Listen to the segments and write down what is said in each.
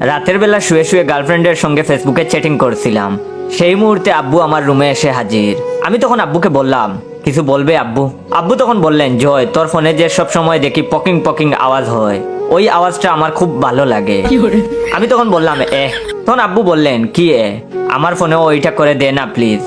রাতের বেলা শুয়ে শুয়ে গার্লফ্রেন্ডের সঙ্গে ফেসবুকে চ্যাটিং করছিলাম। সেই মুহূর্তে আব্বু আমার রুমে এসে হাজির। আমি তখন আব্বুকে বললাম কিছু বলবে আব্বু? আব্বু তখন বললেন জয় তোর ফোনে যে সব সময় দেখি পকিং পকিং আওয়াজ হয় ওই আওয়াজটা আমার খুব ভালো লাগে। আমি তখন বললাম এ তখন আব্বু বললেন কি এ? আমার ফোনে ওইটা করে দে না প্লিজ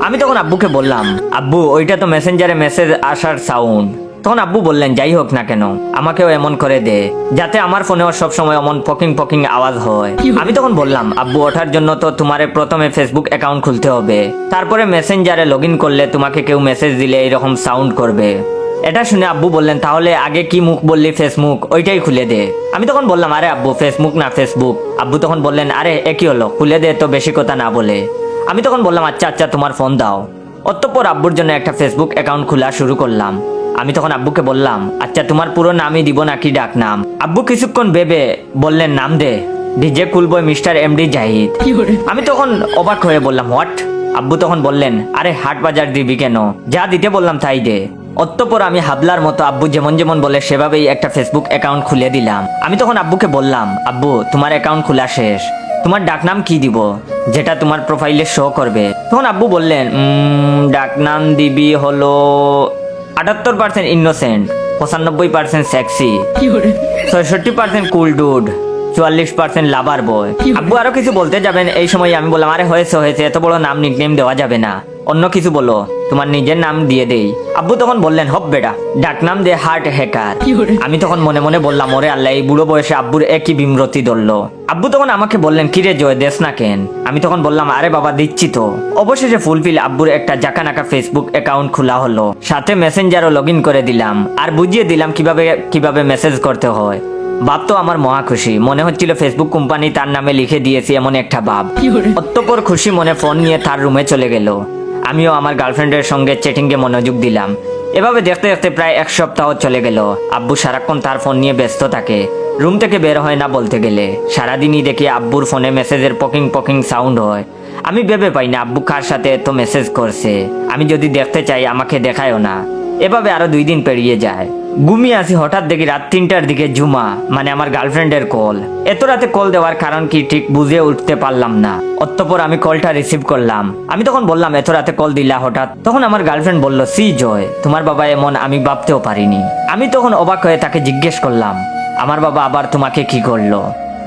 আমি তখন আব্বুকে বললাম আব্বু ওইটা তো মেসেঞ্জারে মেসেজ আসার সাউন্ড তখন আব্বু বললেন যাই হোক না কেন আমাকেও এমন করে দে যাতে আমার ফোনেও সব সময় এমন পকিং পকিং আওয়াজ হয়। আমি তখন বললাম আব্বু ওঠার জন্য তো তোমারে প্রথমে ফেসবুক অ্যাকাউন্ট খুলতে হবে তারপরে মেসেঞ্জারে লগ করলে তোমাকে কেউ মেসেজ দিলে এরকম সাউন্ড করবে। এটা শুনে আব্বু বললেন তাহলে আগে কি মুখ বললি ফেসবুক ওইটাই খুলে দে। আমি তখন বললাম আরে আব্বু ফেসবুক না ফেসবুক আব্বু তখন বললেন আরে একই হলো? খুলে দে তো বেশি কথা না বলে। আমি তখন বললাম আচ্ছা আচ্ছা তোমার ফোন দাও। অতঃপর আব্বুর জন্য একটা ফেসবুক অ্যাকাউন্ট খোলা শুরু করলাম। আমি তখন আব্বুকে বললাম আচ্ছা তোমার পুরো নামই দিব নাকি ডাক নাম আব্বু কিছুক্ষণ ভেবে বললেন নাম দে। DJ cool boy mister MD Zahid. আমি তখন অবাক হয়ে বললাম হোয়াট? আব্বু তখন বললেন আরে হাট বাজার দিবি কেন? যা দিতে বললাম তাই দে। অতঃপর আমি হাবলার মতো আব্বু যেমন যেমন বলে সেভাবেই একটা ফেসবুক অ্যাকাউন্ট খুলে দিলাম। আমি তখন আব্বুকে বললাম আব্বু তোমার অ্যাকাউন্ট খোলা শেষ। তোমার ডাকনাম কি দিব? যেটা তোমার প্রোফাইলে শো করবে। তখন আব্বু বললেন "উম, ডাকনাম দিবি হলো আটাত্তর পার্সেন্ট ইনোসেন্ট পঁচানব্বই পার্সেন্ট সেক্সি ছয়ষট্টি পার্সেন্ট কুল ডুড চুয়াল্লিশ পার্সেন্ট লাভার বয় আব্বু আরও কিছু বলতে যাবেন এই সময় আমি বললাম আরে হয়েছে হয়েছে এত বড় নাম নিকনেম দেওয়া যাবে না। অন্য কিছু বলো তোমার নিজের নাম দিয়ে দেই। আব্বু তখন বললেন হব বেটা ডাকনাম দে হার্ট হ্যাকার। আমি তখন মনে মনে বললাম ওরে আল্লাহ এই বুড়ো বয়সে আব্বুর একই বিমরতি ধরলো। আব্বু তখন আমাকে বললেন কিরে জয় দেশ না কেন? আমি তখন বললাম আরে বাবা দিচ্ছি তো। অবশেষে ফুলফিল আব্বুর একটা জাকানাকা ফেসবুক অ্যাকাউন্ট খোলা হলো। সাথে মেসেঞ্জারও লগ ইন করে দিলাম। আর বুঝিয়ে দিলাম কীভাবে কীভাবে মেসেজ করতে হয়। বাপ তো আমার মহা খুশি। মনে হচ্ছিল ফেসবুক কোম্পানি তার নামে লিখে দিয়েছি এমন একটা বাপ। অতঃপর খুশি মনে ফোন নিয়ে তার রুমে চলে গেল। আমিও আমার গার্লফ্রেন্ডের সঙ্গে চ্যাটিংয়ে মনোযোগ দিলাম। এভাবে দেখতে দেখতে প্রায় এক সপ্তাহ চলে গেল। আব্বু সারাক্ষণ তার ফোন নিয়ে ব্যস্ত থাকে। রুম থেকে বের হয় না বলতে গেলে। সারাদিনই দেখি আব্বুর ফোনে মেসেজের পকিং পকিং সাউন্ড হয়। আমি ভেবে পাই না আব্বু কার সাথে এত মেসেজ করছে। আমি যদি দেখতে চাই, আমাকে দেখায়ও না। এভাবে আরও দুই দিন পেরিয়ে যায়। ঘুমিয়ে আসি হঠাৎ দেখি রাত তিনটার দিকে জুমা মানে আমার গার্লফ্রেন্ডের কল। এত রাতে কল দেওয়ার কারণ কি ঠিক বুঝে উঠতে পারলাম না। অতঃপর আমি কলটা রিসিভ করলাম। আমি তখন বললাম, এত রাতে কল দিলা হঠাৎ? তখন আমার গার্লফ্রেন্ড বলল, সি, জয়, তোমার বাবা এমন, আমি ভাবতেও পারিনি। আমি তখন অবাক হয়ে তাকে জিজ্ঞেস করলাম, আমার বাবা আবার তোমাকে কি করল?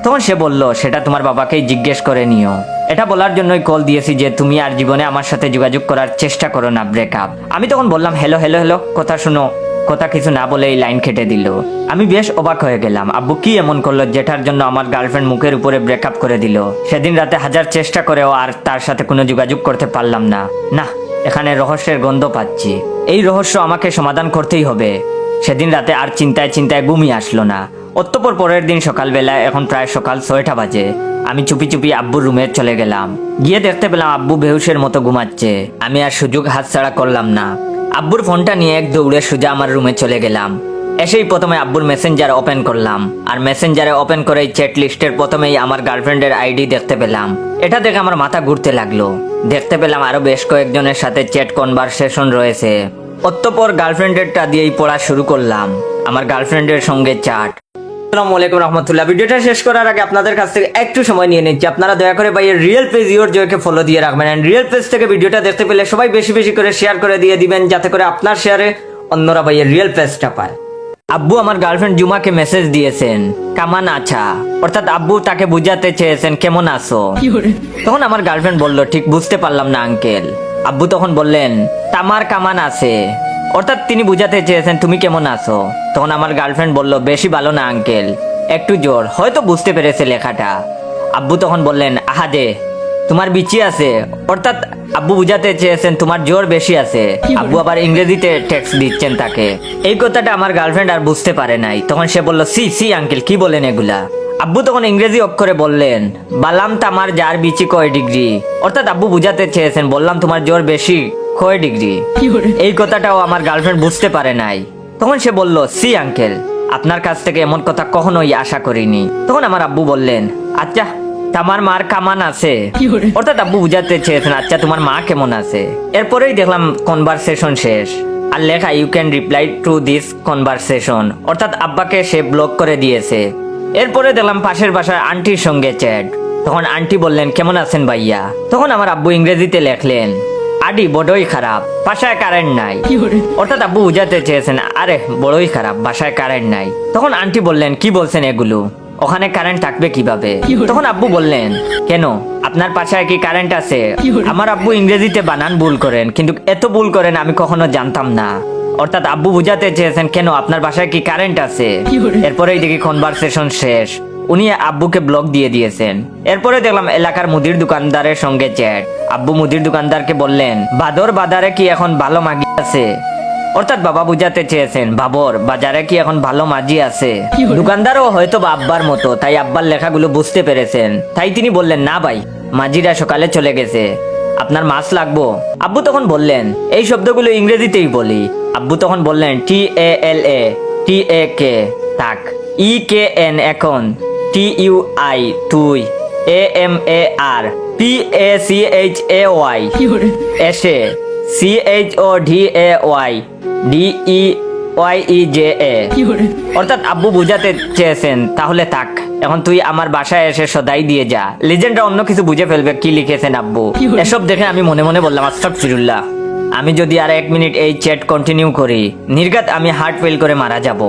তখন সে বলল, সেটা তোমার বাবাকেই জিজ্ঞেস করে নিও। এটা বলার জন্যই কল দিয়েছি যে তুমি আর জীবনে আমার সাথে যোগাযোগ করার চেষ্টা করো না ব্রেকআপ আমি তখন বললাম, হ্যালো হ্যালো হ্যালো, কথা শুনো। কথা কিছু না বলে এই লাইন কেটে দিল। আমি বেশ অবাক হয়ে গেলাম। আব্বু কি এমন করল যেটার জন্য আমার গার্লফ্রেন্ড মুখের উপরে ব্রেকআপ করে দিল? সেদিন রাতে হাজার চেষ্টা করেও আর তার সাথে কোনো যোগাযোগ করতে পারলাম না। না, এখানে রহস্যের গন্ধ পাচ্ছি। এই রহস্য আমাকে সমাধান করতেই হবে। সেদিন রাতে আর চিন্তায় চিন্তায় ঘুমিয়ে আসলো না। অতঃপর পরের দিন সকালবেলা, এখন প্রায় সকাল ছয়টা বাজে। আমি চুপি চুপি আব্বুর রুমে চলে গেলাম। গিয়ে দেখতে পেলাম আব্বু বেহুশের মতো ঘুমাচ্ছে। আমি আর সুযোগ হাতছাড়া করলাম না। আব্বুর ফোনটা নিয়ে এক দৌড়ে সোজা আমার রুমে চলে গেলাম। এসেই প্রথমে আব্বুর মেসেঞ্জার ওপেন করলাম। আর মেসেঞ্জারে ওপেন করেই চ্যাট লিস্টের প্রথমেই আমার গার্লফ্রেন্ডের আইডি দেখতে পেলাম। এটা দেখে আমার মাথা ঘুরতে লাগল। দেখতে পেলাম আরও বেশ কয়েকজনের সাথে চ্যাট কনভারসেশন রয়েছে। অত্যপর গার্লফ্রেন্ডেরটা দিয়েই পড়া শুরু করলাম। আমার গার্লফ্রেন্ডের সঙ্গে চাট আসসালামু আলাইকুম রহমতুল্লাহ। ভিডিওটা শেষ করার আগে আপনাদের কাছ থেকে একটু সময় নিয়ে নিচ্ছি। আপনারা দয়া করে ভাইয়ের রিয়েল পেজ ইউর জয়কে ফলো দিয়ে রাখবেন এন্ড রিয়েল পেজ থেকে ভিডিওটা দেখতে পেলে সবাই বেশি বেশি করে শেয়ার করে দিয়ে দিবেন যাতে করে আপনার শেয়ারে অন্যরা ভাইয়ের রিয়েল পেজটা পায়। আব্বু আমার গার্লফ্রেন্ড জুমাকে মেসেজ দিয়েছেন কামান আছা। অর্থাৎ আব্বু তাকে বুঝাতে চেয়েছেন কেমন আছো? তখন আমার গার্লফ্রেন্ড বলল ঠিক বুঝতে পারলাম না আঙ্কেল আব্বু তখন বললেন তামার কামান আছে। অর্থাৎ তিনি বুঝাতে চেয়েছেন তুমি কেমন আছো? তখন আমার গার্লফ্রেন্ড বলল বেশি ভালো না আঙ্কেল। একটু জোর। হয়তো বুঝতে পেরেছে লেখাটা। আব্বু তখন বললেন আহাদে তোমার বিচি আছে। অর্থাৎ আব্বু বুঝাতে চেয়েছেন তোমার জোর বেশি আছে। আব্বু আবার ইংরেজিতে টেক্সট দিচ্ছেন তাকে। এই কথাটা আমার গার্লফ্রেন্ড আর বুঝতে পারে নাই। তখন সে বলল সি সি আঙ্কেল কি বলেন এগুলা? আব্বু তখন ইংরেজি অক্ষরে বললেন বালাম তামার যার বিচি কয় ডিগ্রি? অর্থাৎ আব্বু বুঝাতে চেয়েছেন বললাম তোমার জোর বেশি। কয় ডিগ্রি? এই কথাটাও আমার গার্লফ্রেন্ড বুঝতে পারে নাই। তখন সে বলল সি আঙ্কেল আপনার কাছ থেকে এমন কথা কখনোই আশা করিনি। তখন আমার আব্বু বললেন আচ্ছা তোমার মার কামান আছে। অর্থাৎ আব্বু বুঝাতে চেয়েছেন আচ্ছা তোমার মা কেমন আছে? এরপরেই দেখলাম কনভারসেশন শেষ। আর লেখা you can reply to this conversation অর্থাৎ আব্বাকে সে ব্লক করে দিয়েছে। এরপরে দেখলাম পাশের বাসার আন্টির সঙ্গে চ্যাট তখন আন্টি বললেন কেমন আছেন ভাইয়া? তখন আমার আব্বু ইংরেজিতে লেখলেন আডি বড়ই খারাপ বাসায় কারেন্ট নাই। অর্থাৎ আব্বু বুঝাতে চেয়েছেন আরে বড়ই খারাপ বাসায় কারেন্ট নাই। তখন আন্টি বললেন কি বলছেন এগুলো? ওখানে কারেন্ট থাকবে কীভাবে? তখন আব্বু বললেন কেন? আপনার পাশায় কি কারেন্ট আছে? আমার আব্বু ইংরেজিতে বানান ভুল করেন কিন্তু এত ভুল করেন আমি কখনো জানতাম না। অর্থাৎ আব্বু বুঝাতে চেয়েছেন কেন? আপনার বাসায় কি কারেন্ট আছে? এরপরেই দেখি কনভারসেশন শেষ। উনি আব্বুকে ব্লক দিয়ে দিয়েছেন। এরপরে দেখলাম এলাকার মুদির দোকানদারের সঙ্গে চ্যাট আব্বু মুদির দোকানদারকে বললেন বাদর বাজারে কি এখন ভালো মাগি আছে? অর্থাৎ বাবা বুঝাতে চেয়েছেন বাবর বাজারে কি এখন ভালো মাঝি আছে? দোকানদারও হয়তো বা আব্বার মতো তাই আব্বার লেখাগুলো বুঝতে পেরেছেন। তাই তিনি বললেন না ভাই মাঝিরা সকালে চলে গেছে। আপনার মাছ লাগবো? আব্বু তখন বললেন এই শব্দগুলো ইংরেজিতেই বলি। আব্বু তখন বললেন টি এ এল এ টি এ কে তাক ই কে এন এখন। টি ইউ আই তুই A M A R P A C H A Y এসে C H O D A Y D E Y E J A অর্থাৎ আব্বু বুঝাতে চেয়েছেন তাহলে থাক এখন তুই আমার বাসায় এসে সদাই দিয়ে যা। লিজেন্ডরা অন্য কিছু বুঝে ফেলবে কি লিখেছেন আব্বু? এসব দেখে আমি মনে মনে বললাম আস্তক ফিরুল্লাহ আমি যদি আর এক মিনিট এই চ্যাট কন্টিনিউ করি নির্গাত আমি হার্ট ফেল করে মারা যাব।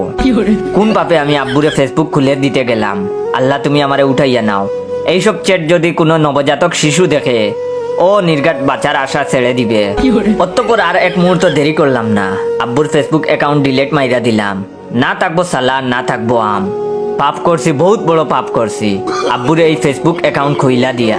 কোন পাপে আমি আব্বুরে ফেসবুক খুলে দিতে গেলাম? আল্লাহ তুমি আমারে উঠাইয়া নাও। এইসব চ্যাট যদি কোনো নবজাতক শিশু দেখে ও নির্গাত বাঁচার আশা ছেড়ে দিবে। অতঃপর আর এক মুহূর্ত দেরি করলাম না। আব্বুর ফেসবুক অ্যাকাউন্ট ডিলিট মাইরা দিলাম। না থাকব সালা না থাকব আম। পাপ করছি বহুত বড় পাপ করছি। আব্বুর এই ফেসবুক অ্যাকাউন্ট খুইলা দিয়া।